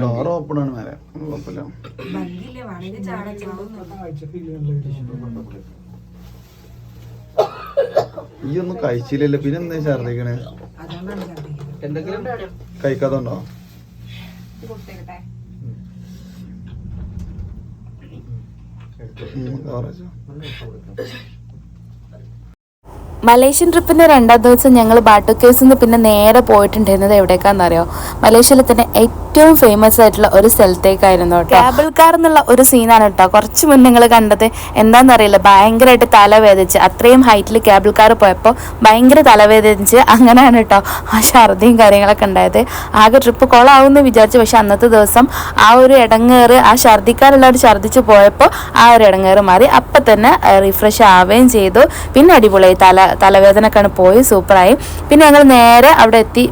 Door open ആണ് മേലെ. കുഴപ്പമില്ല. ഭംഗിയില്ലേ? വേണമെങ്കിൽ ചാടാൻ ഈ ഒന്നും കഴിച്ചില്ലല്ലോ. പിന്നെ എന്താ ഛർദിക്കണേ എന്തെങ്കിലും കഴിക്കാതുണ്ടോ കവറേജോ മലേഷ്യൻ ട്രിപ്പിന്റെ രണ്ടാം ദിവസം ഞങ്ങൾ ബാട്ടു കേസിൽ നിന്ന് പിന്നെ നേരെ പോയിട്ടുണ്ടായിരുന്നത് എവിടേക്കാണെന്നറിയോ മലേഷ്യയിലെ തന്നെ ഏറ്റവും ഫേമസ് ആയിട്ടുള്ള ഒരു സ്ഥലത്തേക്കായിരുന്നു കേട്ടോ. കേബിൾ കാർ എന്നുള്ള ഒരു സീനാണ് കേട്ടോ. കുറച്ച് മുന്നേ നിങ്ങൾ കണ്ടത് എന്താണെന്നറിയില്ല ഭയങ്കരമായിട്ട് തലവേദിച്ച് അത്രയും ഹൈറ്റിൽ കേബിൾ കാർ പോയപ്പോൾ ഭയങ്കര തലവേദിച്ച് അങ്ങനെയാണ് കേട്ടോ ആ ഛർദിയും കാര്യങ്ങളൊക്കെ ഉണ്ടായത്. ആകെ ട്രിപ്പ് കൊളാവുമെന്ന് വിചാരിച്ചു. പക്ഷെ അന്നത്തെ ദിവസം ആ ഒരു ഇടങ്ങേറ് ആ ഛർദിക്കാരുള്ളവർ ഛർദിച്ച് പോയപ്പോൾ ആ ഒരു ഇടങ്ങേറ് മാറി. അപ്പം തന്നെ റിഫ്രഷ് ആവുകയും ചെയ്തു. പിന്നെ അടിപൊളിയായി. തല തലവേദനക്കാണ് പോയി സൂപ്പറായി. പിന്നെ ഞങ്ങൾ നേരെ അവിടെ എത്തി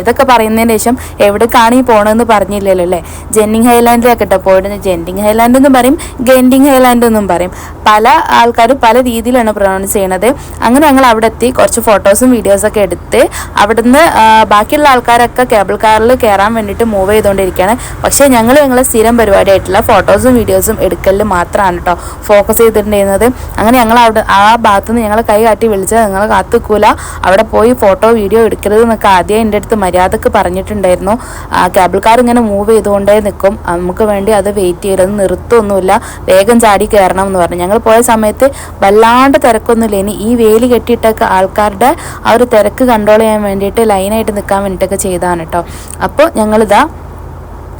ഇതൊക്കെ പറയുന്നതിന് ശേഷം എവിടേക്കാണ് ഈ പോകണമെന്ന് പറഞ്ഞില്ലല്ലോ അല്ലേ? ജെന്നിങ് ഹൈലാൻഡിലൊക്കെ കേട്ടോ പോയിട്ട് ജെൻഡിങ് ഹൈലാൻഡ് എന്നും പറയും ഗെൻഡിങ് ഹൈലാൻഡ് എന്നും പറയും. പല ആൾക്കാരും പല രീതിയിലാണ് പ്രൊണൗൺസ് ചെയ്യണത്. അങ്ങനെ ഞങ്ങൾ അവിടെ എത്തി കുറച്ച് ഫോട്ടോസും വീഡിയോസൊക്കെ എടുത്ത് അവിടുന്ന് ബാക്കിയുള്ള ആൾക്കാരൊക്കെ കേബിൾ കാറിൽ കയറാൻ വേണ്ടിയിട്ട് മൂവ് ചെയ്തുകൊണ്ടിരിക്കുകയാണ് പക്ഷേ ഞങ്ങൾ ഞങ്ങളെ സ്ഥിരം പരിപാടിയായിട്ടുള്ള ഫോട്ടോസും വീഡിയോസും എടുക്കലിൽ മാത്രമാണ് കേട്ടോ ഫോക്കസ് ചെയ്തിട്ടുണ്ടായിരുന്നത്. അങ്ങനെ ഞങ്ങൾ അവിടെ ആ ഭാഗത്തുനിന്ന് ഞങ്ങൾ കൈ കാട്ടി വിളിച്ചത് നിങ്ങൾ കാത്തുക്കൂല. അവിടെ പോയി ഫോട്ടോ വീഡിയോ എടുക്കരുത് എന്നൊക്കെ ആദ്യം എന്റെ അടുത്ത് മര്യാദയ്ക്ക് പറഞ്ഞിട്ടുണ്ടായിരുന്നു. കേബിൾ കാർ ഇങ്ങനെ മൂവ് ചെയ്തുകൊണ്ടേ നിൽക്കും നമുക്ക് വേണ്ടി അത് വെയിറ്റ് ചെയ്യരുത്. നിർത്തുമൊന്നുമില്ല വേഗം ചാടി കയറണം എന്ന് പറഞ്ഞു. ഞങ്ങൾ പോയ സമയത്ത് വല്ലാണ്ട് തിരക്കൊന്നുമില്ല. ഇനി ഈ വേലി കെട്ടിയിട്ടൊക്കെ ആൾക്കാരുടെ ആ ഒരു തിരക്ക് കൺട്രോൾ ചെയ്യാൻ വേണ്ടിയിട്ട് ലൈനായിട്ട് നിൽക്കാൻ വേണ്ടിയിട്ടൊക്കെ ചെയ്താണ് കേട്ടോ അപ്പോൾ ഞങ്ങളിതാ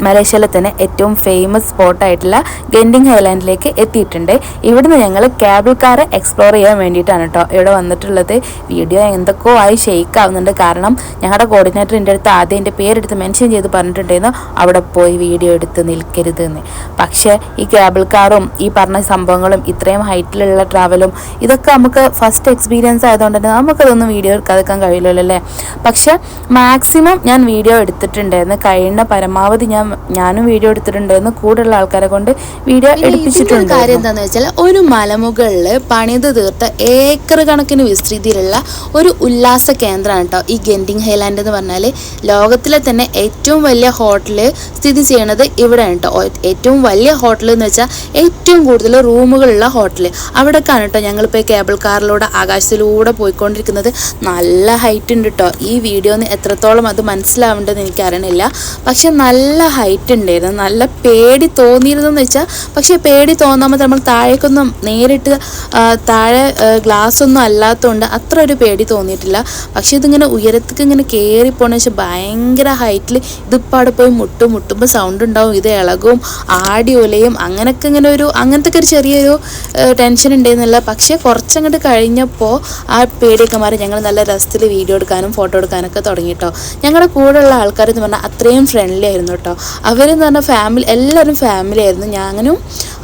മലേഷ്യയിലെ തന്നെ ഏറ്റവും ഫേമസ് സ്പോട്ടായിട്ടുള്ള ഗെൻഡിങ് ഹൈലാൻഡിലേക്ക് എത്തിയിട്ടുണ്ട്. ഇവിടുന്ന് ഞങ്ങൾ ക്യാബിൾ കാർ എക്സ്പ്ലോർ ചെയ്യാൻ വേണ്ടിയിട്ടാണ് കേട്ടോ ഇവിടെ വന്നിട്ടുള്ളത്. വീഡിയോ എന്തൊക്കെയോ ആയി ഷെയ്ക്ക് ആവുന്നുണ്ട്. കാരണം ഞങ്ങളുടെ കോർഡിനേറ്റർ എന്റെ അടുത്ത് ആദ്യം എന്റെ പേരെടുത്ത് മെൻഷൻ ചെയ്ത് പറഞ്ഞിട്ടുണ്ടായിരുന്നു. അവിടെ പോയി വീഡിയോ എടുത്ത് നിൽക്കരുത് എന്ന്. പക്ഷേ ഈ കേബിൾ കാറും ഈ പറഞ്ഞ സംഭവങ്ങളും ഇത്രയും ഹൈറ്റിലുള്ള ട്രാവലും ഇതൊക്കെ നമുക്ക് ഫസ്റ്റ് എക്സ്പീരിയൻസ് ആയതുകൊണ്ട് തന്നെ നമുക്കതൊന്നും വീഡിയോ എടുക്കാതെക്കാൻ കഴിയില്ലല്ലോ അല്ലേ? പക്ഷേ മാക്സിമം ഞാൻ വീഡിയോ എടുത്തിട്ടുണ്ടായിരുന്നു. കഴിയുന്ന പരമാവധി ഞാൻ ഞാനും വീഡിയോ എടുത്തിട്ടുണ്ടായിരുന്നു കൂടുതലുള്ള ആൾക്കാരെ കൊണ്ട് വീഡിയോ എടുപ്പിച്ചിട്ടുണ്ട്. കാര്യം എന്താണെന്ന് വെച്ചാൽ ഒരു മലമുകളിൽ പണിത് തീർത്ത ഏക്കർ കണക്കിന് വിസ്തൃതിയിലുള്ള ഒരു ഉല്ലാസ കേന്ദ്രമാണ് കേട്ടോ ഈ ഗെൻഡിങ് ഹൈലാൻഡ് എന്ന് പറഞ്ഞാൽ. ലോകത്തിലെ തന്നെ ഏറ്റവും വലിയ ഹോട്ടൽ സ്ഥിതി ചെയ്യണത് ഇവിടെയാണ് കേട്ടോ. ഏറ്റവും വലിയ ഹോട്ടൽ എന്ന് വെച്ചാൽ ഏറ്റവും കൂടുതൽ റൂമുകളുള്ള ഹോട്ടൽ അവിടേക്കാണ് കേട്ടോ ഞങ്ങളിപ്പോൾ കേബിൾ കാറിലൂടെ ആകാശത്തിലൂടെ പോയിക്കൊണ്ടിരിക്കുന്നത്. നല്ല ഹൈറ്റ് ഉണ്ട് കേട്ടോ. ഈ വീഡിയോന്ന് എത്രത്തോളം അത് മനസ്സിലാവേണ്ടതെന്ന് എനിക്കറിയണില്ല. പക്ഷെ നല്ല ഹൈറ്റ് ഉണ്ടായിരുന്നു നല്ല പേടി തോന്നിയിരുന്നെന്ന് വെച്ചാൽ പക്ഷേ പേടി തോന്നാമത് നമ്മൾ താഴേക്കൊന്നും നേരിട്ട് താഴെ ഗ്ലാസ് ഒന്നും അല്ലാത്തതുകൊണ്ട് അത്ര ഒരു പേടി തോന്നിയിട്ടില്ല. പക്ഷേ ഇതിങ്ങനെ ഉയരത്തേക്ക് ഇങ്ങനെ കയറി വെച്ചാൽ ഭയങ്കര ഹൈറ്റിൽ ഇതിപ്പോൾ അവിടെ പോയി മുട്ടും മുട്ടുമ്പോൾ സൗണ്ട് ഉണ്ടാവും. ഇത് ഇളകും ആടി ഒലയും അങ്ങനെയൊക്കെ ഇങ്ങനെ ഒരു അങ്ങനത്തെ ഒരു ചെറിയൊരു ടെൻഷൻ ഉണ്ടായിരുന്നില്ല പക്ഷേ കുറച്ചങ്ങോട്ട് കഴിഞ്ഞപ്പോൾ ആ പേടിയൊക്കെ മാറി ഞങ്ങൾ നല്ല രസത്തിൽ വീഡിയോ എടുക്കാനും ഫോട്ടോ എടുക്കാനൊക്കെ തുടങ്ങി കേട്ടോ ഞങ്ങളുടെ കൂടെയുള്ള ആൾക്കാർ എന്ന് പറഞ്ഞാൽ അത്രയും ഫ്രണ്ട്ലി ആയിരുന്നു കേട്ടോ അവരെന്ന് പറഞ്ഞാൽ ഫാമിലി എല്ലാവരും ഫാമിലി ആയിരുന്നു. ഞാനും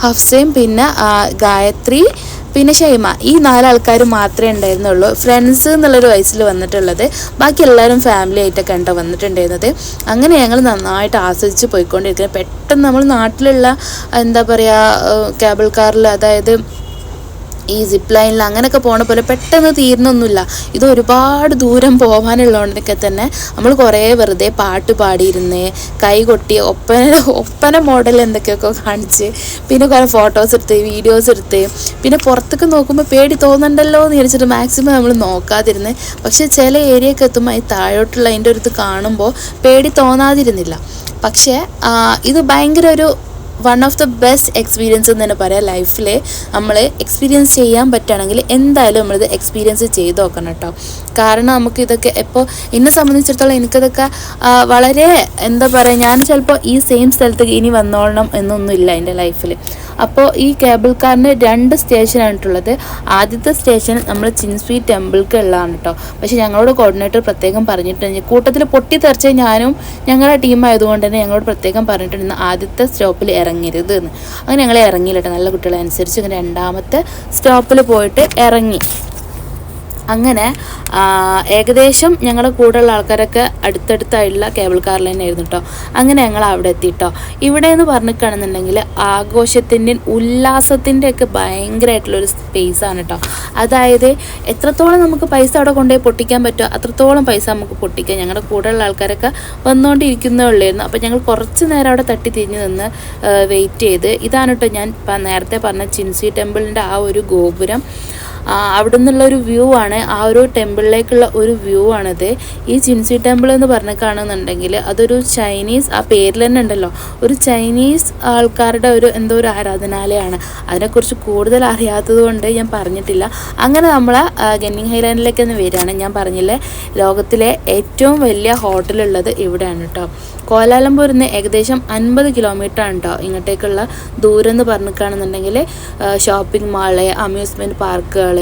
ഹഫ്സയും പിന്നെ ഗായത്രി പിന്നെ ഷൈമ. ഈ നാലാൾക്കാർ മാത്രമേ ഉണ്ടായിരുന്നുള്ളൂ. ഫ്രണ്ട്സ് എന്നുള്ളൊരു വയസ്സിൽ വന്നിട്ടുള്ളത്. ബാക്കി എല്ലാവരും ഫാമിലി ആയിട്ടൊക്കെ ഉണ്ടോ വന്നിട്ടുണ്ടായിരുന്നത്. അങ്ങനെ ഞങ്ങൾ നന്നായിട്ട് ആസ്വദിച്ച് പോയിക്കൊണ്ടിരിക്കുന്നത് പെട്ടെന്ന് നമ്മൾ നാട്ടിലുള്ള എന്താ പറയുക കേബിൾ കാറിൽ അതായത് ഈ സിപ്പ് ലൈനിൽ അങ്ങനെയൊക്കെ പോണ പോലെ പെട്ടെന്ന് തീരണമൊന്നുമില്ല ഇത് ഒരുപാട് ദൂരം പോകാനുള്ളതുകൊണ്ടൊക്കെ തന്നെ നമ്മൾ കുറേ വെറുതെ പാട്ട് പാടിയിരുന്ന് കൈ കൊട്ടി ഒപ്പന ഒപ്പന മോഡൽ എന്തൊക്കെയൊക്കെ കാണിച്ച് പിന്നെ കുറേ ഫോട്ടോസ് എടുത്ത് വീഡിയോസ് എടുത്ത് പിന്നെ പുറത്തേക്ക് നോക്കുമ്പോൾ പേടി തോന്നണ്ടല്ലോ എന്ന് വിചാരിച്ചിട്ട് മാക്സിമം നമ്മൾ നോക്കാതിരുന്ന്. പക്ഷേ ചില ഏരിയയൊക്കെ എത്തുമ്പോൾ ഈ താഴോട്ടുള്ള അതിന്റെ ഒരു ഇത് കാണുമ്പോൾ പേടി തോന്നാതിരുന്നില്ല. പക്ഷേ ഇത് ഭയങ്കര ഒരു one of the best experience എന്ന് തന്നെ പറയാം ലൈഫിൽ നമ്മൾ എക്സ്പീരിയൻസ് ചെയ്യാൻ പറ്റുകയാണെങ്കിൽ എന്തായാലും നമ്മളിത് എക്സ്പീരിയൻസ് ചെയ്ത് നോക്കണം കേട്ടോ. കാരണം നമുക്ക് ഇതൊക്കെ ഇപ്പോൾ എന്നെ സംബന്ധിച്ചിടത്തോളം എനിക്കതൊക്കെ വളരെ എന്താ പറയുക ഞാൻ ചിലപ്പോൾ ഈ സെയിം സ്ഥലത്തേക്ക് ഇനി വന്നോളണം എന്നൊന്നുമില്ല എന്റെ ലൈഫിൽ അപ്പോൾ ഈ കേബിൾ കാറിന് രണ്ട് സ്റ്റേഷനായിട്ടുള്ളത് ആദ്യത്തെ സ്റ്റേഷൻ നമ്മൾ ചിൻസ്വി ടെമ്പിൾക്ക് ഉള്ളതാണ് കേട്ടോ പക്ഷേ ഞങ്ങളോട് കോർഡിനേറ്റർ പ്രത്യേകം പറഞ്ഞിട്ടുണ്ട്. കൂട്ടത്തിൽ പൊട്ടിത്തെറിച്ച ഞാനും ഞങ്ങളുടെ ടീം ആയതുകൊണ്ട് തന്നെ ഞങ്ങളോട് പ്രത്യേകം പറഞ്ഞിട്ടുണ്ട് ആദ്യത്തെ സ്റ്റോപ്പിൽ ഇറങ്ങരുത് എന്ന് അങ്ങനെ ഞങ്ങൾ ഇറങ്ങിയില്ല കേട്ടോ നല്ല കുട്ടികളെ അനുസരിച്ച് ഇങ്ങനെ രണ്ടാമത്തെ സ്റ്റോപ്പിൽ പോയിട്ട് ഇറങ്ങി. അങ്ങനെ ഏകദേശം ഞങ്ങളുടെ കൂടെയുള്ള ആൾക്കാരൊക്കെ അടുത്തടുത്തായിട്ടുള്ള കേബിൾ കാറിൽ തന്നെയായിരുന്നു കേട്ടോ അങ്ങനെ ഞങ്ങൾ അവിടെ എത്തി കേട്ടോ ഇവിടെ എന്ന് പറഞ്ഞിട്ടാണെന്നുണ്ടെങ്കിൽ ആഘോഷത്തിന്റെയും ഉല്ലാസത്തിന്റെ ഒക്കെ ഭയങ്കരമായിട്ടുള്ളൊരു ആണ് കേട്ടോ അതായത് എത്രത്തോളം നമുക്ക് പൈസ അവിടെ കൊണ്ടുപോയി പൊട്ടിക്കാൻ പറ്റുമോ അത്രത്തോളം പൈസ നമുക്ക് പൊട്ടിക്കാം. ഞങ്ങളുടെ കൂടെയുള്ള ആൾക്കാരൊക്കെ വന്നുകൊണ്ടിരിക്കുന്നേ ഉള്ളായിരുന്നു. അപ്പോൾ ഞങ്ങൾ കുറച്ച് നേരം അവിടെ തട്ടി തിരിഞ്ഞ് നിന്ന് വെയിറ്റ് ചെയ്ത്. ഇതാണ് കേട്ടോ ഞാൻ നേരത്തെ പറഞ്ഞ ചിൻസി ടെമ്പിളിന്റെ ആ ഒരു ഗോപുരം. അവിടെ നിന്നുള്ള ഒരു വ്യൂ ആണ് ആ ഒരു ടെമ്പിളിലേക്കുള്ള ഒരു വ്യൂ ആണിത്. ഈ ചിൻസി ടെമ്പിൾ എന്ന് പറഞ്ഞിട്ടാണെന്നുണ്ടെങ്കിൽ അതൊരു ചൈനീസ് ആ പേരിൽ തന്നെ ഉണ്ടല്ലോ ഒരു ചൈനീസ് ആൾക്കാരുടെ ഒരു എന്തോ ഒരു ആരാധനാലയമാണ്. അതിനെക്കുറിച്ച് കൂടുതൽ അറിയാത്തത് കൊണ്ട് ഞാൻ പറഞ്ഞിട്ടില്ല. അങ്ങനെ നമ്മൾ ഗന്നിങ് ഹൈലാൻഡിലേക്ക് ഒന്ന് വരികയാണ്. ഞാൻ പറഞ്ഞില്ലേ ലോകത്തിലെ ഏറ്റവും വലിയ ഹോട്ടലുള്ളത് ഇവിടെയാണ് കേട്ടോ കോലാലംപൂരിൽ നിന്ന് ഏകദേശം അൻപത് കിലോമീറ്റർ ആണ് കേട്ടോ ഇങ്ങോട്ടേക്കുള്ള ദൂരം എന്ന് പറഞ്ഞിട്ടാണെന്നുണ്ടെങ്കിൽ ഷോപ്പിംഗ് മാൾ അമ്യൂസ്മെന്റ് പാർക്കുകൾ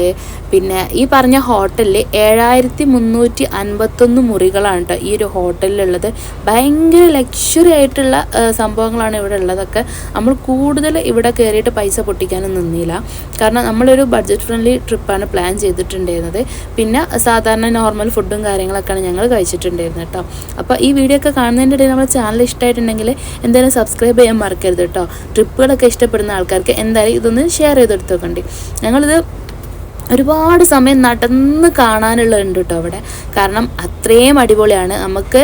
പിന്നെ ഈ പറഞ്ഞ ഹോട്ടലിൽ ഏഴായിരത്തി മുന്നൂറ്റി അൻപത്തൊന്ന് മുറികളാണ് കേട്ടോ ഈ ഒരു ഹോട്ടലിലുള്ളത്. ഭയങ്കര ലക്ഷറി ആയിട്ടുള്ള സംഭവങ്ങളാണ് ഇവിടെ ഉള്ളതൊക്കെ. നമ്മൾ കൂടുതൽ ഇവിടെ കയറിയിട്ട് പൈസ പൊട്ടിക്കാനും നിന്നില്ല. കാരണം നമ്മളൊരു ബഡ്ജറ്റ് ഫ്രണ്ട്ലി ട്രിപ്പാണ് പ്ലാൻ ചെയ്തിട്ടുണ്ടായിരുന്നത്. പിന്നെ സാധാരണ നോർമൽ ഫുഡും കാര്യങ്ങളൊക്കെയാണ് ഞങ്ങൾ കഴിച്ചിട്ടുണ്ടായിരുന്നത് കേട്ടോ അപ്പോൾ ഈ വീഡിയോ ഒക്കെ കാണുന്നതിന്റെ ഇടയിൽ നമ്മുടെ ചാനൽ ഇഷ്ടമായിട്ടുണ്ടെങ്കിൽ എന്തായാലും സബ്സ്ക്രൈബ് ചെയ്യാൻ മറക്കരുത് കേട്ടോ. ട്രിപ്പുകളൊക്കെ ഇഷ്ടപ്പെടുന്ന ആൾക്കാർക്ക് എന്തായാലും ഇതൊന്ന് ഷെയർ ചെയ്തെടുത്ത് വെക്കണ്ടി ഞങ്ങളിത് ഒരുപാട് സമയം നടന്ന് കാണാനുള്ള ഉണ്ട് കേട്ടോ അവിടെ. കാരണം അത്രയും അടിപൊളിയാണ്. നമുക്ക്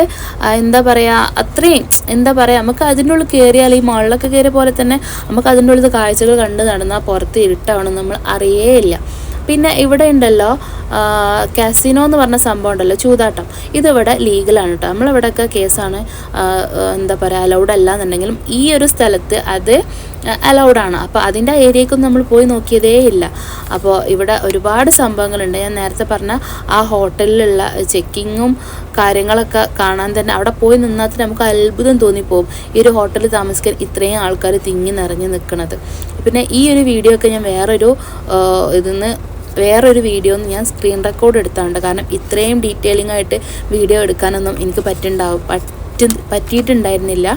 എന്താ പറയുക അത്രയും എന്താ പറയുക നമുക്ക് അതിന്റെ ഉള്ളിൽ കയറിയാൽ ഈ മുകളിലൊക്കെ കയറിയ പോലെ തന്നെ നമുക്ക് അതിന്റെ ഉള്ളിൽ കാഴ്ചകൾ കണ്ട് നടന്നാൽ പുറത്ത് ഇരുട്ടാവണം നമ്മൾ അറിയേയില്ല. പിന്നെ ഇവിടെ ഉണ്ടല്ലോ കാസിനോ എന്ന് പറഞ്ഞ സംഭവം ഉണ്ടല്ലോ ചൂതാട്ടം. ഇതിവിടെ ലീഗലാണ് കേട്ടോ നമ്മളിവിടെയൊക്കെ കേസാണ് എന്താ പറയുക അലൗഡ് അല്ല എന്നുണ്ടെങ്കിലും ഈ ഒരു സ്ഥലത്ത് അത് അലൗഡാണ് അപ്പോൾ അതിന്റെ ഏരിയക്കൊന്നും നമ്മൾ പോയി നോക്കിയതേ ഇല്ല. അപ്പോൾ ഇവിടെ ഒരുപാട് സംഭവങ്ങളുണ്ട്. ഞാൻ നേരത്തെ പറഞ്ഞ ആ ഹോട്ടലിലുള്ള ചെക്കിങ്ങും കാര്യങ്ങളൊക്കെ കാണാൻ തന്നെ അവിടെ പോയി നിന്നാൽ തന്നെ നമുക്ക് അത്ഭുതം തോന്നിപ്പോവും. ഈ ഒരു ഹോട്ടലിൽ താമസിക്കാൻ ഇത്രയും ആൾക്കാർ തിങ്ങി നിറഞ്ഞ് നിൽക്കുന്നത് പിന്നെ ഈ ഒരു വീഡിയോ ഒക്കെ ഞാൻ വേറൊരു ഇതിന്ന് വേറൊരു വീഡിയോ ഞാൻ സ്ക്രീൻ റെക്കോർഡ് എടുത്താണ്ട്. കാരണം ഇത്രയും ഡീറ്റെയിലിംഗ് ആയിട്ട് വീഡിയോ എടുക്കാനൊന്നും എനിക്ക് പറ്റുണ്ടാവും പറ്റും പറ്റിയിട്ടുണ്ടായിരുന്നില്ല.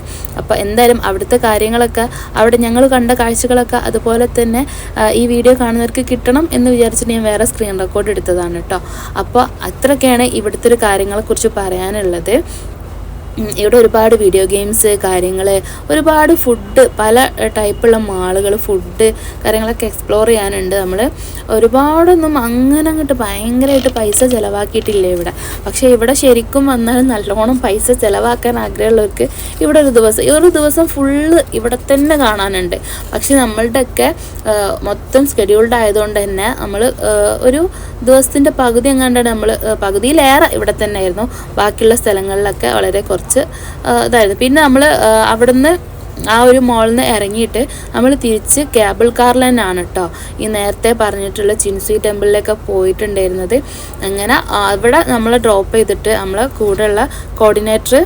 അപ്പോൾ എന്തായാലും അവിടുത്തെ കാര്യങ്ങളൊക്കെ അവിടെ ഞങ്ങൾ കണ്ട കാഴ്ചകളൊക്കെ അതുപോലെ തന്നെ ഈ വീഡിയോ കാണുന്നവർക്ക് കിട്ടണം എന്ന് വിചാരിച്ചിട്ട് ഞാൻ വേറെ സ്ക്രീൻ റെക്കോർഡ് എടുത്തതാണ് കേട്ടോ അപ്പോൾ അത്രയൊക്കെയാണ് ഇവിടുത്തെ ഒരു കാര്യങ്ങളെക്കുറിച്ച് പറയാനുള്ളത്. ഇവിടെ ഒരുപാട് വീഡിയോ ഗെയിംസ് കാര്യങ്ങൾ ഒരുപാട് ഫുഡ് പല ടൈപ്പുള്ള മാളുകൾ ഫുഡ് കാര്യങ്ങളൊക്കെ എക്സ്പ്ലോർ ചെയ്യാനുണ്ട് നമ്മൾ ഒരുപാടൊന്നും അങ്ങനെ അങ്ങോട്ട് ഭയങ്കരമായിട്ട് പൈസ ചിലവാക്കിയിട്ടില്ല ഇവിടെ. പക്ഷേ ഇവിടെ ശരിക്കും വന്നാൽ നല്ലോണം പൈസ ചിലവാക്കാൻ ആഗ്രഹമുള്ളവർക്ക് ഇവിടെ ഒരു ദിവസം ഒരു ദിവസം ഫുള്ള് ഇവിടെ തന്നെ കാണാനുണ്ട്. പക്ഷെ നമ്മളുടെയൊക്കെ മൊത്തം സ്കെഡ്യൂൾഡ് ആയതുകൊണ്ട് തന്നെ നമ്മൾ ഒരു ദിവസത്തിന്റെ പകുതി എങ്ങാണ്ടാണ് നമ്മൾ പകുതിയിലേറെ ഇവിടെ തന്നെ ആയിരുന്നു ബാക്കിയുള്ള സ്ഥലങ്ങളിലൊക്കെ വളരെ കുറച്ച് ആ, ഇതായിരുന്നു. പിന്നെ നമ്മൾ അവിടുന്ന് ആ ഒരു മോളിൽ നിന്ന് ഇറങ്ങിയിട്ട് നമ്മൾ തിരിച്ച് കേബിൾ കാറിൽ തന്നെയാണ് കേട്ടോ ഈ നേരത്തെ പറഞ്ഞിട്ടുള്ള ചിൻസി ടെമ്പിളിലൊക്കെ പോയിട്ടുണ്ടായിരുന്നത്. അങ്ങനെ അവിടെ നമ്മൾ ഡ്രോപ്പ് ചെയ്തിട്ട് നമ്മളെ കൂടെയുള്ള കോർഡിനേറ്റർ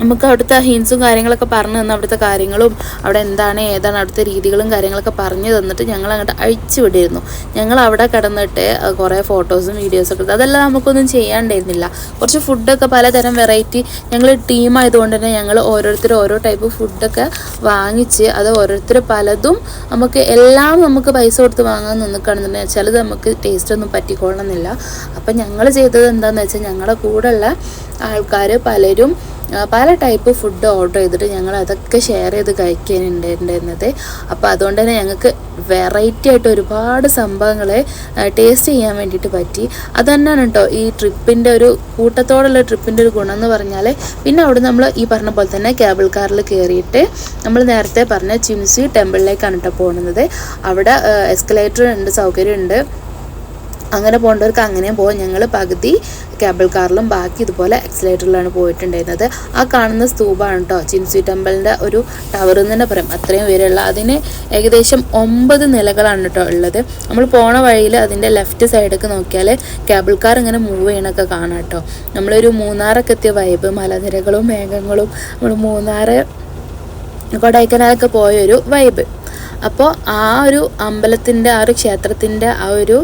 നമുക്ക് അവിടുത്തെ ഹിൻസും കാര്യങ്ങളൊക്കെ പറഞ്ഞു തന്ന അവിടുത്തെ കാര്യങ്ങളും അവിടെ എന്താണ് ഏതാണ് അവിടുത്തെ രീതികളും കാര്യങ്ങളൊക്കെ പറഞ്ഞു തന്നിട്ട് ഞങ്ങൾ അങ്ങോട്ട് അഴിച്ചു വിടിയിരുന്നു ഞങ്ങൾ അവിടെ കിടന്നിട്ട് കുറേ ഫോട്ടോസും വീഡിയോസും ഒക്കെ അതെല്ലാം നമുക്കൊന്നും ചെയ്യാണ്ടായിരുന്നില്ല. കുറച്ച് ഫുഡൊക്കെ പലതരം വെറൈറ്റി ഞങ്ങൾ ടീമായതുകൊണ്ട് തന്നെ ഞങ്ങൾ ഓരോരുത്തർ ഓരോ ടൈപ്പ് ഫുഡൊക്കെ വാങ്ങിച്ച് അത് ഓരോരുത്തർ പലതും നമുക്ക് എല്ലാം നമുക്ക് പൈസ കൊടുത്ത് വാങ്ങാൻ നിൽക്കുകയാണെന്നുണ്ടെങ്കിൽ ചിലത് നമുക്ക് ടേസ്റ്റ് ഒന്നും പറ്റിക്കൊള്ളണമെന്നില്ല അപ്പം ഞങ്ങൾ ചെയ്തത് എന്താണെന്ന് വെച്ചാൽ ഞങ്ങളുടെ കൂടെയുള്ള ആൾക്കാർ പലരും പല ടൈപ്പ് ഫുഡ് ഓർഡർ ചെയ്തിട്ട് ഞങ്ങൾ അതൊക്കെ ഷെയർ ചെയ്ത് കഴിക്കാനുണ്ടായിരുന്നത് അപ്പോൾ അതുകൊണ്ട് തന്നെ ഞങ്ങൾക്ക് വെറൈറ്റി ആയിട്ട് ഒരുപാട് സംഭവങ്ങളെ ടേസ്റ്റ് ചെയ്യാൻ വേണ്ടിയിട്ട് പറ്റി. അത് തന്നെയാണ് കേട്ടോ ഈ ട്രിപ്പിന്റെ ഒരു കൂട്ടത്തോടുള്ള ട്രിപ്പിന്റെ ഒരു ഗുണം എന്ന് പറഞ്ഞാൽ പിന്നെ അവിടെ നമ്മൾ ഈ പറഞ്ഞ പോലെ തന്നെ കേബിൾ കാറിൽ കയറിയിട്ട് നമ്മൾ നേരത്തെ പറഞ്ഞ ചിംസി ടെമ്പിളിലേക്കാണ് കേട്ടോ പോകുന്നത് അവിടെ എസ്കലേറ്റർ ഉണ്ട് സൗകര്യമുണ്ട് അങ്ങനെ പോകേണ്ടവർക്ക് അങ്ങനെയും പോകും. ഞങ്ങൾ പകുതി കേബിൾ കാറിലും ബാക്കി ഇതുപോലെ എക്സലേറ്ററിലാണ് പോയിട്ടുണ്ടായിരുന്നത്. ആ കാണുന്ന സ്തൂപാണ് കേട്ടോ ചിൻസി ടെമ്പിളിന്റെ ഒരു ടവർ എന്ന് തന്നെ പറയും. അത്രയും ഉയരമുള്ള. അതിന് ഏകദേശം ഒമ്പത് നിലകളാണ് കേട്ടോ ഉള്ളത്. നമ്മൾ പോണ വഴിയിൽ അതിന്റെ ലെഫ്റ്റ് സൈഡൊക്കെ നോക്കിയാൽ കേബിൾ കാർ ഇങ്ങനെ മൂവ് ചെയ്യണൊക്കെ കാണാം കേട്ടോ നമ്മളൊരു മൂന്നാറൊക്കെ എത്തിയ വൈബ് മലനിരകളും മേഘങ്ങളും നമ്മൾ മൂന്നാറ് കൊടൈക്കനാലൊക്കെ പോയൊരു വൈബ് അപ്പോൾ ആ ഒരു അമ്പലത്തിന്റെ ആ ഒരു ക്ഷേത്രത്തിന്റെ ആ ഒരു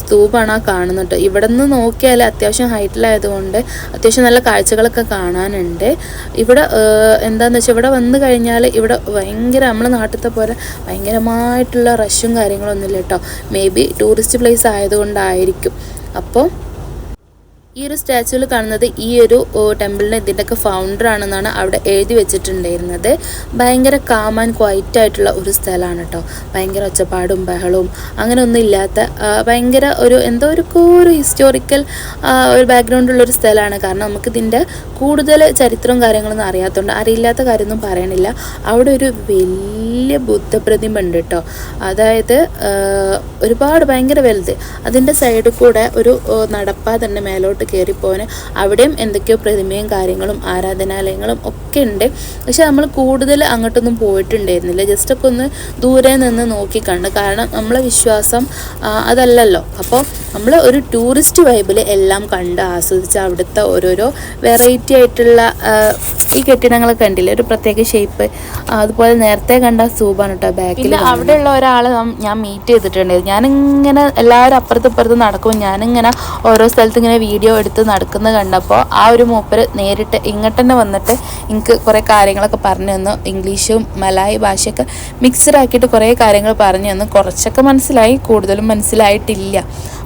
സ്തൂപാണ് ആ കാണുന്നത്. ഇവിടെ നിന്ന് നോക്കിയാൽ അത്യാവശ്യം ഹൈറ്റിലായതുകൊണ്ട് അത്യാവശ്യം നല്ല കാഴ്ചകളൊക്കെ കാണാനുണ്ട്. ഇവിടെ എന്താണെന്ന് വെച്ചാൽ ഇവിടെ വന്നു കഴിഞ്ഞാൽ ഇവിടെ ഭയങ്കര നമ്മളെ നാട്ടിലത്തെ പോലെ ഭയങ്കരമായിട്ടുള്ള റഷും കാര്യങ്ങളൊന്നുമില്ല കേട്ടോ. മേ ബി ടൂറിസ്റ്റ് പ്ലേസ് ആയതുകൊണ്ടായിരിക്കും. അപ്പോൾ ഈ ഒരു സ്റ്റാച്ചുവിൽ കാണുന്നത് ഈ ഒരു ടെമ്പിളിന് ഇതിന്റെയൊക്കെ ഫൗണ്ടർ ആണെന്നാണ് അവിടെ എഴുതി വെച്ചിട്ടുണ്ടായിരുന്നത്. ഭയങ്കര കാം ആൻഡ് ക്വൈറ്റ് ആയിട്ടുള്ള ഒരു സ്ഥലമാണ് കേട്ടോ. ഭയങ്കര ഒച്ചപ്പാടും ബഹളവും അങ്ങനെ ഒന്നും ഇല്ലാത്ത ഭയങ്കര ഒരു എന്തോ ഒരു ഒരു ഹിസ്റ്റോറിക്കൽ ഒരു ബാക്ക്ഗ്രൗണ്ട് ഉള്ള ഒരു സ്ഥലമാണ്. കാരണം നമുക്ക് ഇതിന്റെ കൂടുതൽ ചരിത്രവും കാര്യങ്ങളൊന്നും അറിയാത്തതുകൊണ്ട് അറിയില്ലാത്ത കാര്യമൊന്നും പറയണില്ല. അവിടെ ഒരു വലിയ ബുദ്ധപ്രതിമ ഉണ്ട് കേട്ടോ. അതായത് ഒരുപാട് ഭയങ്കര വലുത്. അതിന്റെ സൈഡിൽ കൂടെ ഒരു നടപ്പാ തന്നെ മേലോട്ട് കയറിപ്പോന് അവിടെയും എന്തൊക്കെയോ പ്രതിമയും കാര്യങ്ങളും ആരാധനാലയങ്ങളും ഒക്കെ ഉണ്ട്. പക്ഷെ നമ്മൾ കൂടുതൽ അങ്ങോട്ടൊന്നും പോയിട്ടുണ്ടായിരുന്നില്ല. ജസ്റ്റ് ഒക്കെ ഒന്ന് ദൂരെ നിന്ന് നോക്കി കണ്ട്. കാരണം നമ്മളെ വിശ്വാസം അതല്ലല്ലോ. അപ്പോൾ നമ്മൾ ഒരു ടൂറിസ്റ്റ് വൈബിൽ എല്ലാം കണ്ട് ആസ്വദിച്ച് അവിടുത്തെ ഓരോരോ വെറൈറ്റി ആയിട്ടുള്ള ഈ കെട്ടിടങ്ങൾ കണ്ടില്ലേ? ഒരു പ്രത്യേക ഷേപ്പ് അതുപോലെ നേരത്തെ കണ്ട സൂപ്പാണ് കേട്ടോ ബാക്കിൽ അവിടെയുള്ള ഒരാളെ ഞാൻ മീറ്റ് ചെയ്തിട്ടുണ്ടായിരുന്നു. ഞാനിങ്ങനെ എല്ലാവരും അപ്പുറത്ത് ഇപ്പുറത്ത് നടക്കുമ്പോൾ ഞാനിങ്ങനെ ഓരോ സ്ഥലത്ത് ഇങ്ങനെ വീഡിയോ എടുത്ത് നടക്കുന്നത് കണ്ടപ്പോൾ ആ ഒരു മൂപ്പര് നേരിട്ട് ഇങ്ങോട്ട് തന്നെ വന്നിട്ട് എനിക്ക് കുറേ കാര്യങ്ങളൊക്കെ പറഞ്ഞു തന്നു. ഇംഗ്ലീഷും മലായി ഭാഷയൊക്കെ മിക്സ്ഡ് ആക്കിയിട്ട് കുറേ കാര്യങ്ങൾ പറഞ്ഞു തന്നു. കുറച്ചൊക്കെ മനസ്സിലായി കൂടുതലും മനസ്സിലായിട്ടില്ല.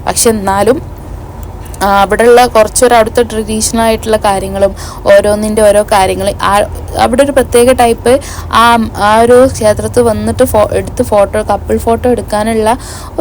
പക്ഷെ എന്നാലും അവിടെയുള്ള കുറച്ചൊരു അടുത്ത ട്രഡീഷണൽ ആയിട്ടുള്ള കാര്യങ്ങളും ഓരോന്നിന്റെ ഓരോ കാര്യങ്ങൾ അവിടെ ഒരു പ്രത്യേക ടൈപ്പ് ആ ആ ഒരു ക്ഷേത്രത്തിൽ വന്നിട്ട് ഫോ എടുത്ത് ഫോട്ടോ കപ്പിൾ ഫോട്ടോ എടുക്കാനുള്ള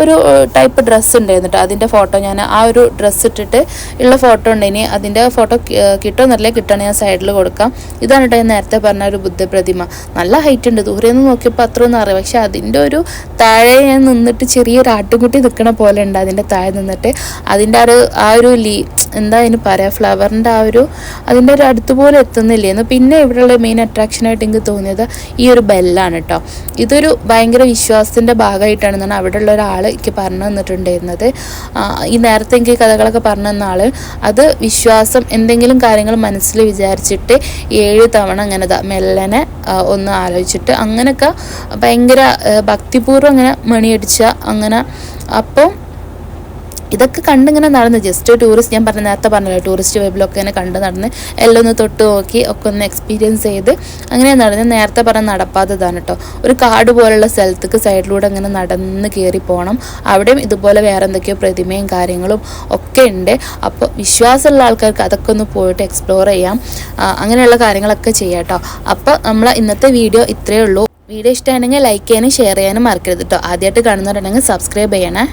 ഒരു ടൈപ്പ് ഡ്രസ്സ് ഉണ്ടായിരുന്നു അതിന്റെ ഫോട്ടോ ഞാൻ ആ ഒരു ഡ്രസ്സ് ഇട്ടിട്ട് ഉള്ള ഫോട്ടോ ഉണ്ട്. ഇനി അതിന്റെ ഫോട്ടോ കിട്ടുമെന്നല്ലേ കിട്ടണേ ഞാൻ സൈഡിൽ കൊടുക്കാം. ഇതാണ് കേട്ടോ ഞാൻ നേരത്തെ പറഞ്ഞ ഒരു ബുദ്ധപ്രതിമ. നല്ല ഹൈറ്റ് ഉണ്ട്. ദൂരെ നിന്ന് നോക്കിയപ്പോൾ അത്രയൊന്നും അറിയാം പക്ഷെ അതിന്റെ ഒരു താഴെ ഞാൻ നിന്നിട്ട് ചെറിയൊരു ആട്ടുകുട്ടി നിൽക്കണ പോലെ ഉണ്ട്. അതിന്റെ താഴെ നിന്നിട്ട് അതിന്റെ ആ ഒരു ആ ഒരു ലീ എന്താ അതിന് പറയുക ഫ്ലവറിന്റെ ആ ഒരു അതിന്റെ ഒരു അടുത്ത് പോലെ എത്തുന്നില്ലേന്ന് പിന്നെ ഇവിടെയുള്ള മെയിൻ അട്രാക്ഷനായിട്ട് എനിക്ക് തോന്നിയത് ഈ ഒരു ബെല്ലാണ് കേട്ടോ ഇതൊരു ഭയങ്കര വിശ്വാസത്തിന്റെ ഭാഗമായിട്ടാണെന്നാണ് അവിടെയുള്ള ഒരാൾ എനിക്ക് പറഞ്ഞു തന്നിട്ടുണ്ടായിരുന്നത്. ഈ നേരത്തെ എനിക്ക് കഥകളൊക്കെ പറഞ്ഞു തന്ന ആൾ അത് വിശ്വാസം എന്തെങ്കിലും കാര്യങ്ങൾ മനസ്സിൽ വിചാരിച്ചിട്ട് ഏഴ് തവണ അങ്ങനെ മെല്ലനെ ഒന്ന് ആലോചിച്ചിട്ട് അങ്ങനെയൊക്കെ ഭയങ്കര ഭക്തിപൂർവം അങ്ങനെ മണിയടിച്ച അങ്ങനെ. അപ്പം ഇതൊക്കെ കണ്ടിങ്ങനെ നടന്ന്. ജസ്റ്റ് ടൂറിസ്റ്റ് ഞാൻ പറഞ്ഞ നേരത്തെ പറഞ്ഞല്ലോ ടൂറിസ്റ്റ് വെബിലൊക്കെ ഇങ്ങനെ കണ്ട് നടന്ന് എല്ലാം ഒന്ന് തൊട്ട് നോക്കി ഒക്കെ ഒന്ന് എക്സ്പീരിയൻസ് ചെയ്ത് അങ്ങനെ നടന്ന് നേരത്തെ പറഞ്ഞ നടപ്പാത്തതാണ് കേട്ടോ ഒരു കാട് പോലുള്ള സ്ഥലത്തേക്ക് സൈഡിലൂടെ അങ്ങനെ നടന്ന് കയറി പോകണം അവിടെയും ഇതുപോലെ വേറെ എന്തൊക്കെയോ പ്രതിമയും കാര്യങ്ങളും ഒക്കെ ഉണ്ട്. അപ്പോൾ വിശ്വാസമുള്ള ആൾക്കാർക്ക് അതൊക്കെ ഒന്ന് പോയിട്ട് എക്സ്പ്ലോർ ചെയ്യാം. അങ്ങനെയുള്ള കാര്യങ്ങളൊക്കെ ചെയ്യാം കേട്ടോ അപ്പോൾ നമ്മൾ ഇന്നത്തെ വീഡിയോ ഇത്രയേ ഉള്ളൂ. വീഡിയോ ഇഷ്ടമാണെങ്കിൽ ലൈക്ക് ചെയ്യാനും ഷെയർ ചെയ്യാനും മറക്കരുത് കേട്ടോ ആദ്യമായിട്ട് കാണുന്നവരുണ്ടെങ്കിൽ സബ്സ്ക്രൈബ് ചെയ്യണേ.